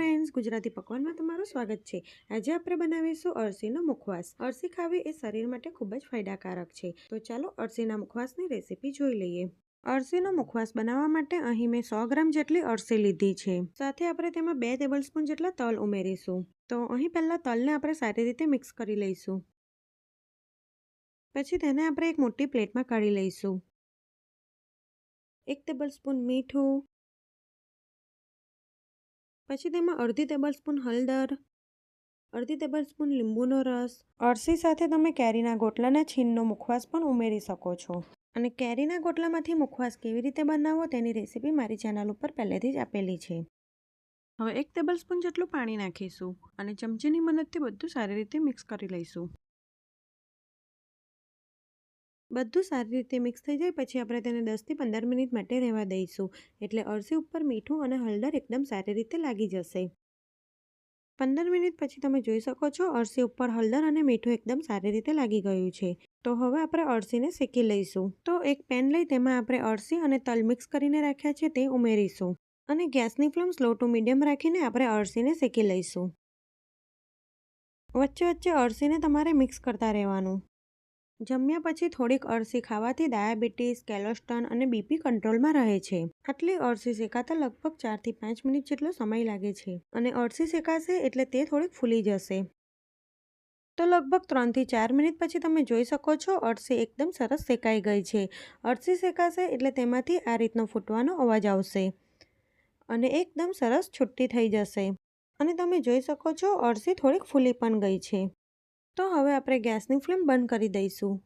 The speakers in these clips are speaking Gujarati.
ફ્રેન્ડ્સ ગુજરાતી પકવાનમાં તમારું સ્વાગત છે. આજે આપણે બનાવીશું અળસીનો મુખવાસ. અળસી ખાવી એ શરીર માટે ખૂબ જ ફાયદાકારક છે. તો ચાલો અળસીના મુખવાસની રેસીપી જોઈ લઈએ. અળસીનો મુખવાસ બનાવવા માટે અહીં મેં સો ગ્રામ જેટલી અળસી લીધી છે. સાથે આપણે તેમાં બે ટેબલસ્પૂન જેટલા તલ ઉમેરીશું. તો અહીં પહેલાં તલને આપણે સારી રીતે મિક્સ કરી લઈશું. પછી તેને આપણે એક મોટી પ્લેટમાં કાઢી લઈશું. એક ટેબલસ્પૂન મીઠું પછી તેમાં અડધી ટેબલસ્પૂન હળદર, અડધી ટેબલસ્પૂન લીંબુનો રસ. અળસી સાથે તમે કેરીના ગોટલાના છીનનો મુખવાસ પણ ઉમેરી શકો છો. અને કેરીના ગોટલામાંથી મુખવાસ કેવી રીતે બનાવવો તેની રેસીપી મારી ચેનલ ઉપર પહેલેથી જ આપેલી છે. હવે એક ટેબલસ્પૂન જેટલું પાણી નાખીશું અને ચમચીની મદદથી બધું સારી રીતે મિક્સ કરી લઈશું. બધું સારી રીતે મિક્સ થઈ જાય, પછી આપણે તેને દસથી પંદર મિનિટ માટે રહેવા દઈશું. એટલે અળસી ઉપર મીઠું અને હળદર એકદમ સારી રીતે લાગી જશે. પંદર મિનિટ પછી તમે જોઈ શકો છો, અળસી ઉપર હળદર અને મીઠું એકદમ સારી રીતે લાગી ગયું છે. તો હવે આપણે અળસીને શેકી લઈશું. તો એક પેન લઈ તેમાં આપણે અળસી અને તલ મિક્સ કરીને રાખ્યા છે, તે ઉમેરીશું. અને ગેસની ફ્લેમ સ્લો ટુ મીડિયમ રાખીને આપણે અળસીને શેકી લઈશું. વચ્ચે વચ્ચે અળસીને તમારે મિક્સ કરતા રહેવાનું. જમ્યા પછી થોડીક અળસી ખાવાથી ડાયાબિટીસ, કેલોસ્ટન અને બીપી કંટ્રોલમાં રહે છે. આટલી અળસી શેકાતા લગભગ ચારથી પાંચ મિનિટ જેટલો સમય લાગે છે અને અળસી શેકાશે એટલે તે થોડીક ફૂલી જશે. તો લગભગ ત્રણથી ચાર મિનિટ પછી તમે જોઈ શકો છો અળસી એકદમ સરસ શેકાઈ ગઈ છે. અળસી શેકાશે એટલે તેમાંથી આ રીતનો ફૂટવાનો અવાજ આવશે અને એકદમ સરસ છુટ્ટી થઈ જશે. અને તમે જોઈ શકો છો અળસી થોડીક ફૂલી પણ ગઈ છે. તો હવે આપણે ગેસની ફ્લેમ બંધ કરી દઈશું.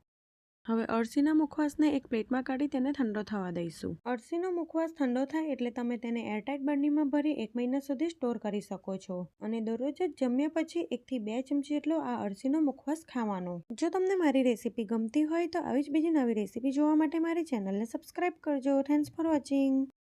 હવે અળસીના મુખવાસને એક પ્લેટમાં કાઢી તેને ઠંડો થવા દઈશું. અળસીનો મુખવાસ ઠંડો થાય એટલે તમે તેને એરટાઇટ બરણીમાં ભરી એક મહિના સુધી સ્ટોર કરી શકો છો અને દરરોજ જ જમ્યા પછી એકથી બે ચમચી જેટલો આ અળસીનો મુખવાસ ખાવાનો. જો તમને મારી રેસીપી ગમતી હોય તો આવી જ બીજી નવી રેસીપી જોવા માટે મારી ચેનલને સબસ્ક્રાઇબ કરજો. Thanks for watching